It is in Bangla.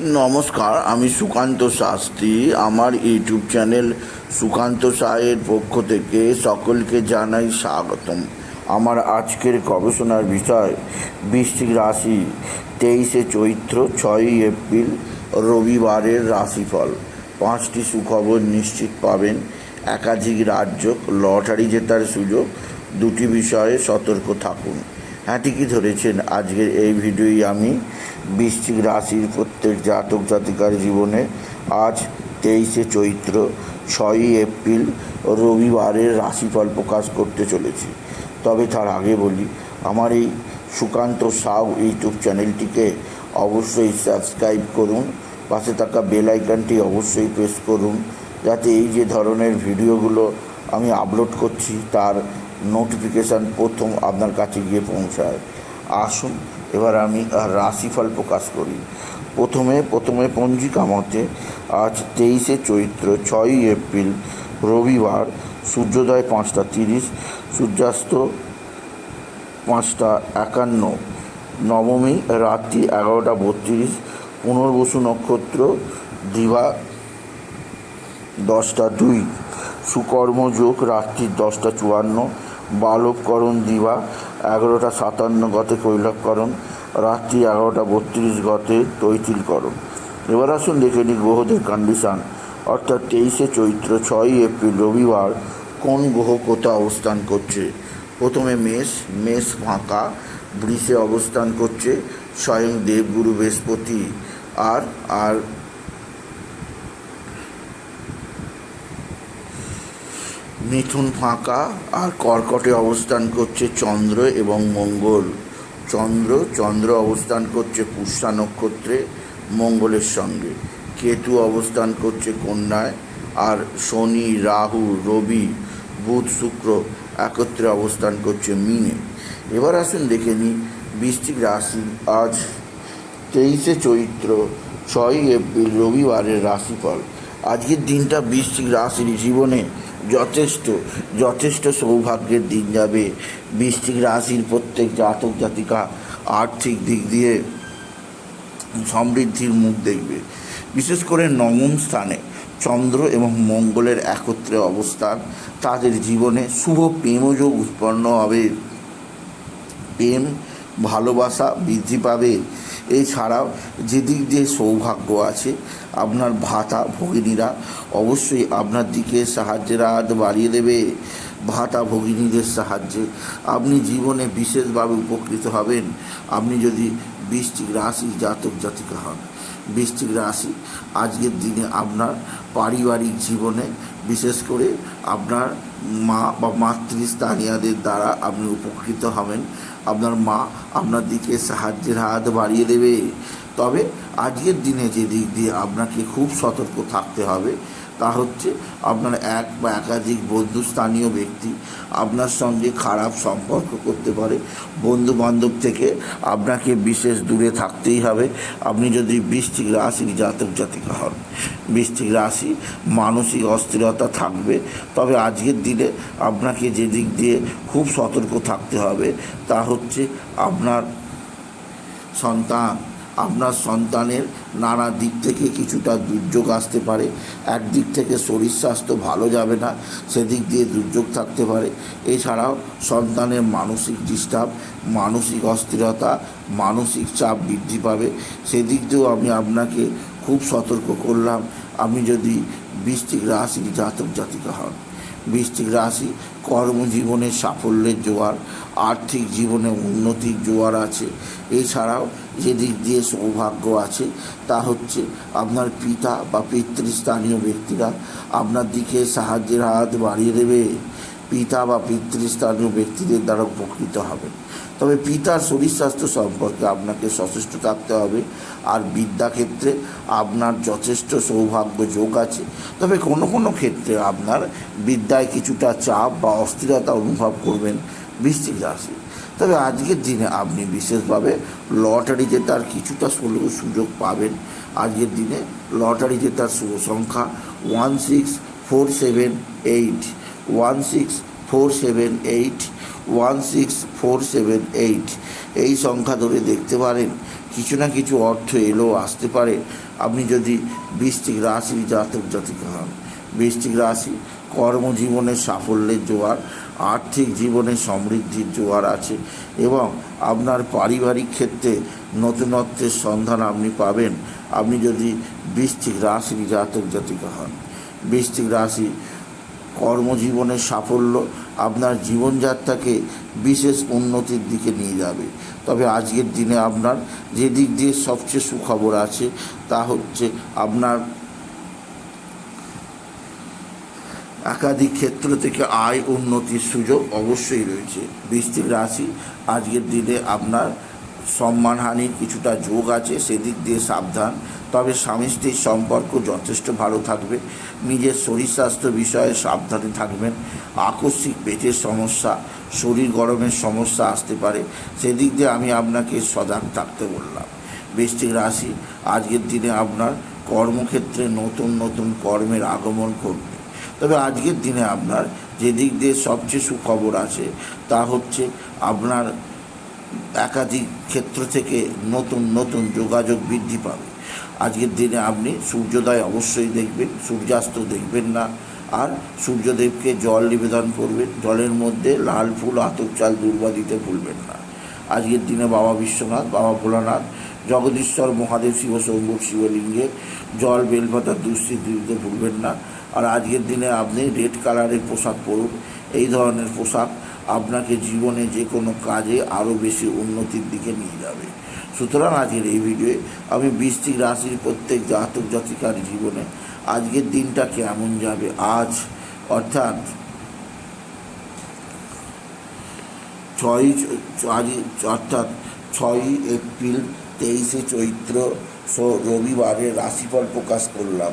নমস্কার, আমি সুকান্ত শাস্ত্রী। আমার ইউটিউব চ্যানেল সুকান্ত সাহের পক্ষ থেকে সকলকে জানাই স্বাগতম। আমার আজকের গবেষণার বিষয়, বৃশ্চিক রাশি, তেইশে চৈত্র, ছয়ই এপ্রিল, রবিবারের রাশিফল। পাঁচটি সুখবর নিশ্চিত পাবেন। একাধিক রাজ্য, লটারি জেতার সুযোগ, দুটি বিষয়ে সতর্ক থাকুন। হ্যাঁ ঠিকই ধরেছেন। আজকের এই ভিডিওই আমি বৃশ্চিক রাশির প্রত্যেক জাতক জাতিকার জীবনে আজ তেইশে চৈত্র, ছয়ই এপ্রিল রবিবারের রাশিফল প্রকাশ করতে চলেছি। তবে তার আগে বলি, আমার এই সুকান্ত সাউ ইউটিউব চ্যানেলটিকে অবশ্যই সাবস্ক্রাইব করুন, পাশে থাকা বেল অবশ্যই প্রেস করুন, যাতে এই যে ধরনের ভিডিওগুলো আমি আপলোড করছি, তার নোটিফিকেশান প্রথম আপনার কাছে গিয়ে পৌঁছায়। আসুন, এবার আমি রাশিফল প্রকাশ করি। প্রথমে প্রথমে পঞ্জিকা মতে, আজ তেইশে চৈত্র, ছয়ই এপ্রিল, রবিবার, সূর্যোদয় পাঁচটা তিরিশ, সূর্যাস্ত পাঁচটা একান্ন, নবমী রাত্রি এগারোটা বত্রিশ, পুনর্বসু নক্ষত্র দিবা দশটা দুই, সুকর্ম যোগ রাত্রি দশটা চুয়ান্ন বালবকরণ দিবা এগারোটা সাতান্ন গতে কৈলককরণ রাত্রি এগারোটা বত্রিশ গতে তৈতিলকরণ এবার আসুন দেখে নিই গ্রহদের কন্ডিশান অর্থাৎ তেইশে চৈত্র ছয়ই এপ্রিল রবিবার কোন গ্রহ কোথা অবস্থান করছে? প্রথমে মেষ মেষ ফাঁকা, বৃষে অবস্থান করছে, স্বয়ং দেবগুরু বৃহস্পতি। আর আর মিথুন ফাঁকা আর কর্কটে অবস্থান করছে চন্দ্র এবং মঙ্গল। চন্দ্র চন্দ্র অবস্থান করছে পুষ্যা নক্ষত্রে, মঙ্গলের সঙ্গে। কেতু অবস্থান করছে কন্যায় আর শনি, রাহু, রবি, বুধ, শুক্র একত্রে অবস্থান করছে মিনে। এবার আসুন দেখে নিই বৃশ্চিক রাশি। আজ তেইশে চৈত্র, ছয়ই এপ্রিল, রবিবারের রাশিফল। আজকের দিনটা বৃশ্চিক রাশির জীবনে যথেষ্ট যথেষ্ট সৌভাগ্যের দিন যাবে। বৃশ্চিক রাশির প্রত্যেক জাতক জাতিকা আর্থিক দিক দিয়ে সমৃদ্ধির মুখ দেখবে। বিশেষ করে নবম স্থানে চন্দ্র এবং মঙ্গলের একত্রে অবস্থান। তাদের জীবনে শুভ প্রেমযোগ উৎপন্ন হবে। প্রেম, ভালোবাসা বৃদ্ধি পাবে। এছাড়াও যেদিক দিয়ে সৌভাগ্য আছে, আপনার ভাতা ভগিনীরা অবশ্যই আপনার দিকে সাহায্যের হাত বাড়িয়ে দেবে। ভাতা ভগিনীদের সাহায্যে আপনি জীবনে বিশেষভাবে উপকৃত হবেন। আপনি যদি বৃষ্টিক রাশি জাতক জাতিকা হন বৃষ্টিক রাশি আজকের দিনে আপনার পারিবারিক জীবনে বিশেষ করে আপনার মা বা মাতৃস্থানীয়দের দ্বারা আপনি উপকৃত হবেন। আপনার মা আপনার দিকে সাহায্যের হাত বাড়িয়ে দেবে তবে আজকের দিনে যে দিক দিয়ে আপনাকে খুব সতর্ক থাকতে হবে, তা হচ্ছে আপনার এক বা একাধিক বন্ধু স্থানীয় ব্যক্তি আপনার সঙ্গে খারাপ সম্পর্ক করতে পারে। বন্ধু বান্ধব থেকে আপনাকে বিশেষ দূরে থাকতেই হবে। আপনি যদি বৃষ্টিক রাশির জাতক জাতিকা হন বৃষ্টিক রাশি মানসিক অস্থিরতা থাকবে। তবে আজকের দিনে আপনাকে যে দিক দিয়ে খুব সতর্ক থাকতে হবে, তা হচ্ছে আপনার সন্তান। আপনার সন্তানের নানা দিক থেকে কিছুটা দুর্যোগ আসতে পারে। একদিক থেকে শরীর স্বাস্থ্য ভালো যাবে না, সেদিক দিয়ে দুর্যোগ থাকতে পারে। এছাড়াও সন্তানের মানসিক ডিস্টার্ব মানসিক অস্থিরতা, মানসিক চাপ বৃদ্ধি পাবে। সেদিক দিয়েও আমি আপনাকে খুব সতর্ক করলাম। আমি যদি বৃষ্টিক রাশির জাতক জাতিকা হন বৃষ্টিক রাশি, কর্মজীবনে সাফল্যের জোয়ার, আর্থিক জীবনে উন্নতির জোয়ার আছে। এছাড়াও যে দিক দিয়ে সৌভাগ্য আছে, তা হচ্ছে আপনার পিতা বা পিতৃস্থানীয় ব্যক্তিরা আপনার দিকে সাহায্যের হাত বাড়িয়ে দেবে। পিতা বা পিতৃস্থানীয় ব্যক্তিদের দ্বারা উপকৃত হবেন তবে পিতার শরীর স্বাস্থ্য সম্পর্কে আপনাকে সচেষ্ট থাকতে হবে। আর বিদ্যাক্ষেত্রে আপনার যথেষ্ট সৌভাগ্য যোগ আছে। তবে কোনো কোনো ক্ষেত্রে আপনার বিদ্যায় কিছুটা চাপ বা অস্থিরতা অনুভব করবেন বৃশ্চিক রাশি। তবে আজকের দিনে আপনি বিশেষভাবে লটারি জেতার কিছুটা সুযোগ সুযোগ পাবেন। আজকের দিনে লটারি জেতার শুভ সংখ্যা one six four seven eight. One six four seven eight one six four seven eight এই সংখ্যা ধরে দেখতে পারেন, কিছু না কিছু অর্থ এলেও আসতে পারে। আপনি যদি বৃষ্টিক রাশির জাতক জাতিকা হন বৃষ্টিক রাশি কর্মজীবনের সাফল্যের জোয়ার, আর্থিক জীবনে সমৃদ্ধির জোয়ার আছে এবং আপনার পারিবারিক ক্ষেত্রে নতুনত্বের সন্ধান আপনি পাবেন। আপনি যদি বৃষ্টিক রাশির জাতক জাতিকা হন বৃষ্টিক রাশি কর্মজীবনের সাফল্য আপনার জীবনযাত্রাকে বিশেষ উন্নতির দিকে নিয়ে যাবে। তবে আজকের দিনে আপনার যে দিক দিয়ে সবচেয়ে সুখবর আছে তা হচ্ছে আপনার একাধিক ক্ষেত্র থেকে আয় উন্নতির সুযোগ অবশ্যই রয়েছে। বৃষ্টির রাশি আজকের দিনে আপনার সম্মানহানির কিছুটা যোগ আছে, সেদিক দিয়ে সাবধান। তবে স্বামী স্ত্রীর সম্পর্ক যথেষ্ট ভালো থাকবে। নিজের শরীর স্বাস্থ্য বিষয়ে সাবধানে থাকবেন। আকস্মিক পেটের সমস্যা, শরীর গরমের সমস্যা আসতে পারে। সেদিক দিয়ে আমি আপনাকে সজাগ থাকতে বললাম। বৃষ্টিক রাশি, আজকের দিনে আপনার কর্মক্ষেত্রে নতুন নতুন কর্মের আগমন ঘটবে। তবে আজকের দিনে আপনার যে দিক দিয়ে সবচেয়ে সুখবর আছে, তা হচ্ছে আপনার একাধিক ক্ষেত্র থেকে নতুন নতুন যোগাযোগ বৃদ্ধি পাবে। আজকের দিনে আপনি সূর্যোদয় অবশ্যই দেখবেন, সূর্যাস্ত দেখবেন না। আর সূর্যদেবকে জল নিবেদন করবেন, জলের মধ্যে লাল ফুল, আতপ চাল, দুর্বা দিতে ভুলবেন না। আজকের দিনে বাবা বিশ্বনাথ, বাবা ভোলানাথ, জগদীশ্বর, মহাদেব, শিব শম্ভু শিবলিঙ্গে জল, বেলপাতা দুস্থিতি দিতে ভুলবেন না। আর আজকের দিনে আপনি রেড কালারের পোশাক পরুন। এই ধরনের পোশাক আপনাকে জীবনে যে কোনো কাজে আরও বেশি উন্নতির দিকে নিয়ে যাবে। সুতরাং আজকের এই ভিডিওয়ে আমি বৃষ্টিক রাশির প্রত্যেক জাতক জাতিকার জীবনে আজকের দিনটা কেমন যাবে আজ, অর্থাৎ ছয়ই আজ, অর্থাৎ ছয়ই এপ্রিল তেইশে চৈত্র স- রবিবারে রাশিফল প্রকাশ করলাম।